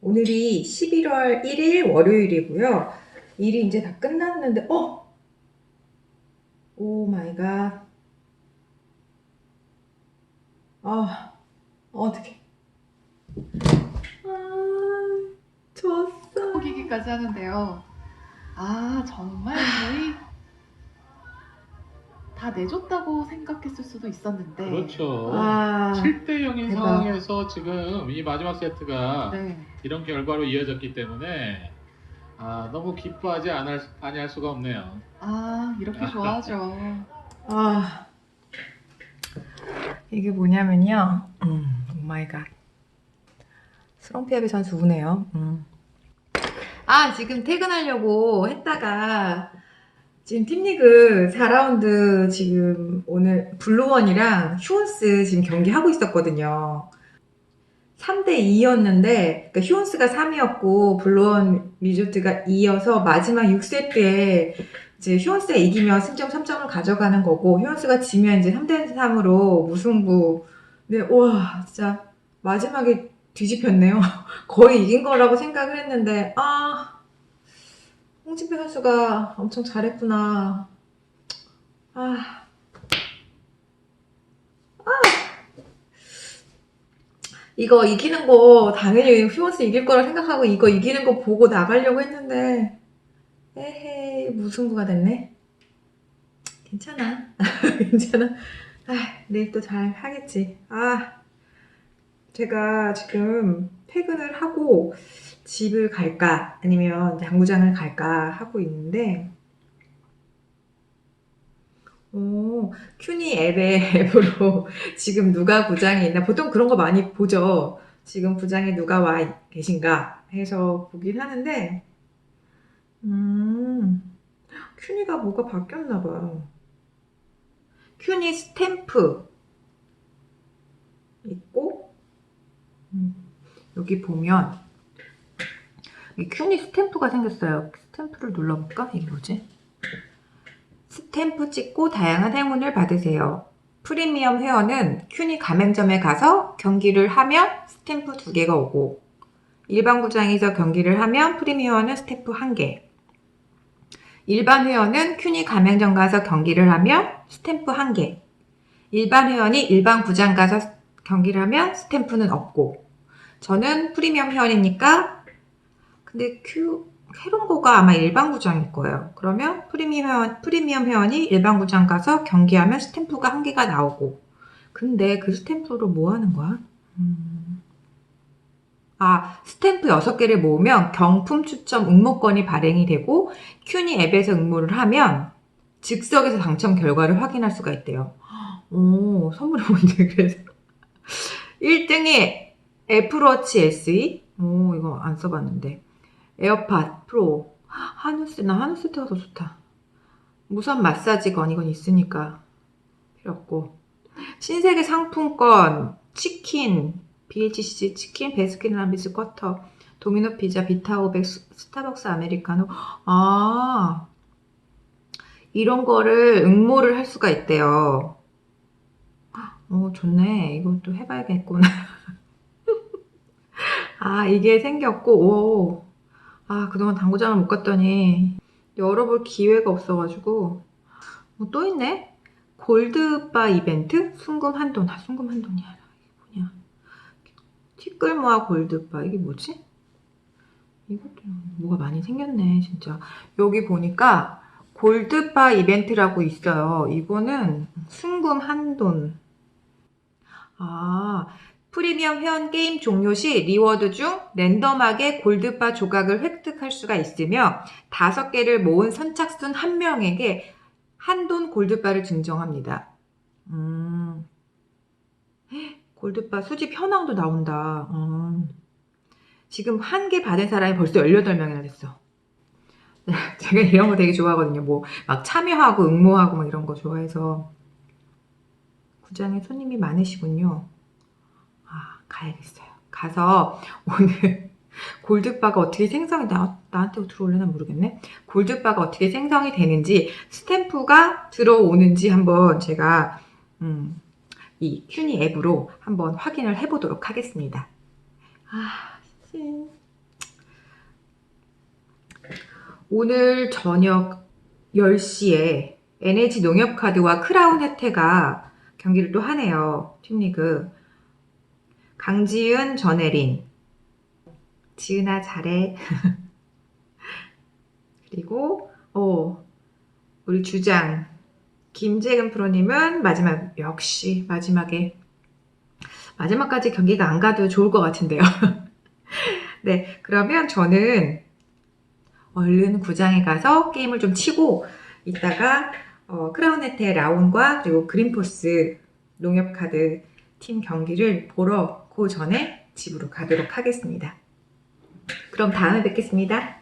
오늘이 11월 1일 월요일이고요. 일이 이제 다 끝났는데, 어? 오 마이 갓. 아, 어떡해. 아, 졌어. 포기기까지 하는데요. 아, 정말 거의 다 내줬다고 생각했을 수도 있었는데. 그렇죠. 아, 7대 0인 대박. 상황에서 지금 이 마지막 세트가 네. 이런 결과로 이어졌기 때문에 아, 너무 기뻐하지 않을, 아니할 수가 없네요. 아, 이렇게 좋아하죠. 아. 이게 뭐냐면요. 음, 오 마이 갓. 스럼피아비 선수 우네요. 음. 아, 지금 퇴근하려고 했다가 지금 팀리그 4라운드 지금 오늘 블루원이랑 휴원스 지금 경기하고 있었거든요. 3대 2였는데 그러니까 휴원스가 3이었고 블루원 리조트가 2여서 마지막 6세트에 이제 휴원스가 이기면 승점 3점을 가져가는 거고 휴원스가 지면 이제 3대 3으로 무승부. 네, 와 진짜 마지막에 뒤집혔네요. 거의 이긴 거라고 생각을 했는데 아 홍진표 선수가 엄청 잘했구나. 아. 아. 이거 이기는 거 당연히 휴원스 이길 거라 생각하고 이거 이기는 거 보고 나가려고 했는데 에헤이 무승부가 됐네. 괜찮아. 괜찮아. 아, 내일 또 잘 하겠지. 아, 제가 지금 퇴근을 하고 집을 갈까 아니면 양구장을 갈까 하고 있는데 오, 큐니 앱의 앱으로 지금 누가 구장에 있나 보통 그런 거 많이 보죠. 지금 구장에 누가 와 계신가 해서 보긴 하는데 음, 큐니가 뭐가 바뀌었나 봐요. 큐니 스탬프 있고 음, 여기 보면 이 큐니 스탬프가 생겼어요. 스탬프를 눌러볼까? 이게 뭐지? 스탬프 찍고 다양한 행운을 받으세요. 프리미엄 회원은 큐니 가맹점에 가서 경기를 하면 스탬프 두 개가 오고 일반 구장에서 경기를 하면 프리미엄 회원은 스탬프 한 개. 일반 회원은 큐니 가맹점 가서 경기를 하면 스탬프 한 개. 일반 회원이 일반 구장 가서 경기를 하면 스탬프는 없고. 저는 프리미엄 회원이니까 근데 큐 캐론고가 아마 일반 구장일 거예요. 그러면 프리미엄 회원, 프리미엄 회원이 일반 구장 가서 경기하면 스탬프가 한 개가 나오고. 근데 그 스탬프로 뭐 하는 거야? 음. 아, 스탬프 6개를 모으면 경품 추첨 응모권이 발행이 되고 큐니 앱에서 응모를 하면 즉석에서 당첨 결과를 확인할 수가 있대요. 오, 선물이 뭔데 그래서 1등이 애플워치 SE. 오, 이거 안 써봤는데. 에어팟 프로. 한우스, 나 한우스트가 더 좋다. 무선 마사지건 이건 있으니까 필요 없고. 신세계 상품권, 치킨, BHC 치킨, 베스킨라빈스 쿼터, 도미노 피자, 비타500, 스타벅스 아메리카노. 아, 이런 거를 응모를 할 수가 있대요. 어, 좋네. 이것도 해봐야겠구나. 아, 이게 생겼고, 오. 아, 그동안 당구장을 못 갔더니 열어볼 기회가 없어가지고. 뭐또 있네? 골드바 이벤트? 순금 한돈. 아, 순금 한돈이야. 이게 뭐냐. 티끌모아 골드바. 이게 뭐지? 이것도 뭐가 많이 생겼네, 진짜. 여기 보니까 골드바 이벤트라고 있어요. 이거는 순금 한돈. 아, 프리미엄 회원 게임 종료 시 리워드 중 랜덤하게 골드바 조각을 획득할 수가 있으며 다섯 개를 모은 선착순 한 명에게 한돈 골드바를 증정합니다. 음, 골드바 수집 현황도 나온다. 음, 지금 한 개 받은 사람이 벌써 18명이나 됐어. 제가 이런 거 되게 좋아하거든요. 뭐, 막 참여하고 응모하고 막 이런 거 좋아해서. 구장에 손님이 많으시군요. 아, 가야겠어요. 가서 오늘 골드바가 어떻게 생성이 나, 나한테 들어올려나 모르겠네. 골드바가 어떻게 생성이 되는지 스탬프가 들어오는지 한번 제가 음, 이 큐니 앱으로 한번 확인을 해보도록 하겠습니다. 아, 씨. 오늘 저녁 10시에 NH 농협카드와 크라운 혜태가 경기를 또 하네요. 팀리그. 강지은, 전혜린. 지은아 잘해. 그리고 어 우리 주장 김재근 프로님은 마지막 역시 마지막에 마지막까지 경기가 안 가도 좋을 것 같은데요. 네, 그러면 저는 얼른 구장에 가서 게임을 좀 치고 이따가 어, 크라운네테 라운과 그리고 그린포스 농협카드 팀 경기를 보러 그 전에 집으로 가도록 하겠습니다. 그럼 다음에 뵙겠습니다.